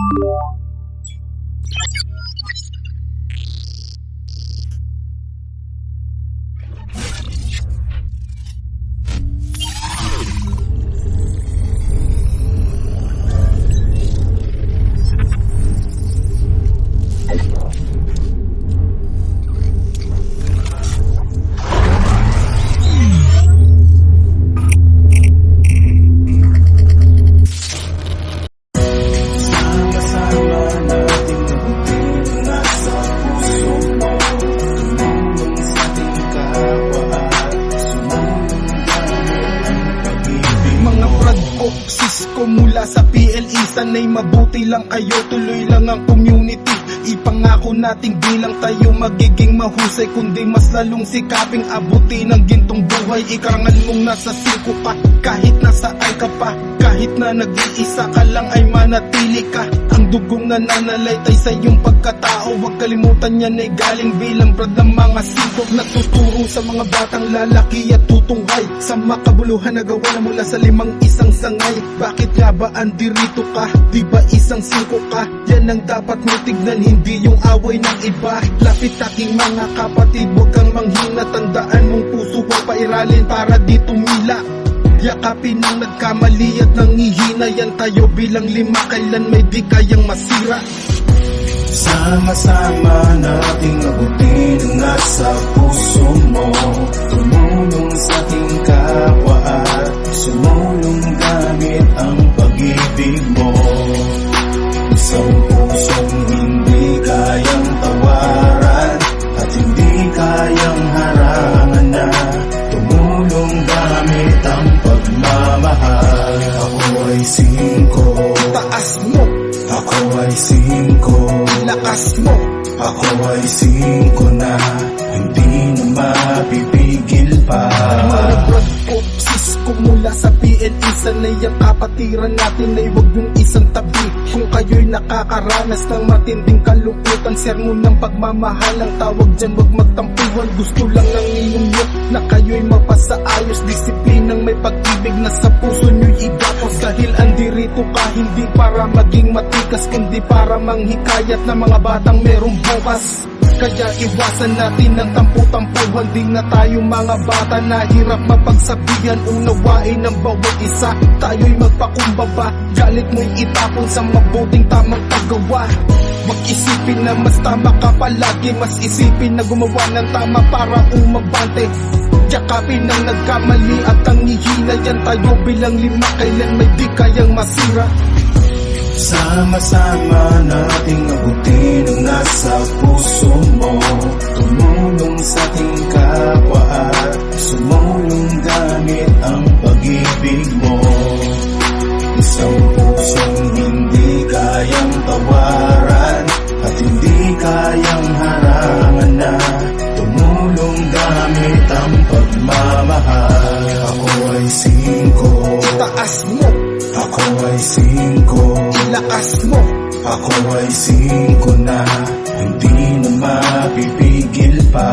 Sama-sama sis ko mula sa PLE Sana'y mabuti lang kayo, tuloy lang ang community. Ipangako nating bilang tayo magiging mahusay Kundi mas lalong sikaping abuti ng gintong buhay. Ikarangal mong nasa singko ka, kahit nasa ay ka pa Kahit na nag-iisa ka lang ay manatili ka dugong nananalaytay sa iyong pagkatao. Huwag kalimutan yan ay galing bilang brad ng mga singko Nagtuturo sa mga batang lalaki at tutunghay. Sa makabuluhan na gawa na mula sa limang isang sangay. Bakit nga ba andirito ka? Di ba isang singko ka? Yan ang dapat mo tignan, hindi yung away ng iba. Lapit aking mga kapatid, huwag kang manghina Tandaan mong puso huwag pairalin para di tumila Yakapin ang nagkamali at nangihina Yan tayo bilang lima, kailan may di kayang masira? Sama-sama nating mabuti nasa puso mo lakas mo. Ako ay singko na Hindi na mapipigil pa. Mga brad ko, sis ko mula sa PNE Sanay ang kapatiran natin ay huwag yung isang tabi. Kung kayo'y nakakaranas ng matinding kalungkutan Sermon ng pagmamahal ang tawag dyan Huwag magtampuhan, gusto lang ng ninyo Na kayo'y mapasaayos. Disiplinang may pag-ibig na sa puso nyo'y igapos Dahil andirito ka, hindi para maging matikas Kundi para manghikayat ng mga batang merong bukas. Kaya iwasan natin ang tampu-tampuhan Di na tayo mga bata na hirap mapagsabihan. Unawain ng bawat isa Tayo'y magpakumbaba. Galit mo'y itapon sa mabuting tamang paggawa. Huwag isipin na mas tama ka palagi Mas isipin na gumawa ng tama para umabante Yakapin ang nagkamali at ang hihina Yan tayo bilang lima Kailan may di kayang masira? Sama-sama nating mabuti ng nasa puso mo. Tumulong sa ating kapwa at sumulong gamit ang pag-ibig mo. Isang pusong hindi kayang tawaran At hindi kayang harangan na. Tumulong gamit ang pagmamahal Ako ay singko. Taas mo, Ako ay singko. Lakas mo. Ako ay singko na Hindi na mapipigil pa.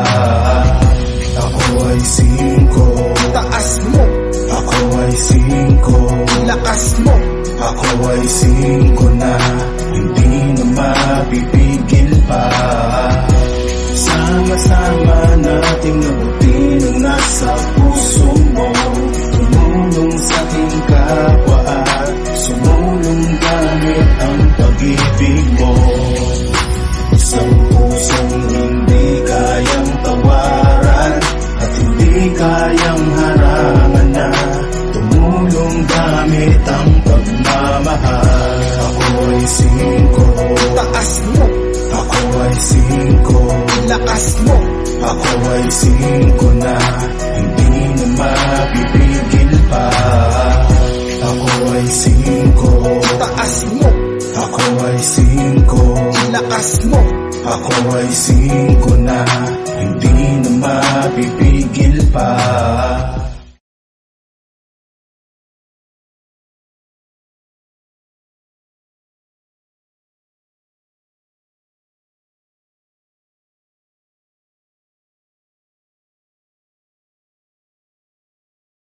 Ako ay singko. Taas mo, Ako ay singko. Lakas mo. Ako ay singko na Hindi na mapipigil pa pag-ibig mo. Isang pusong hindi kayang tawaran At hindi kayang harangan na Tumulong gamit ang pagmamahal. Ako ay singko. Taas mo, Ako ay singko. Lakas mo. Ako ay singko na Hindi na mapipigil pa. Ako ay singko. Taas mo, Ako ay singko. Lakas mo. Ako ay singko na. Hindi na mapipigil pa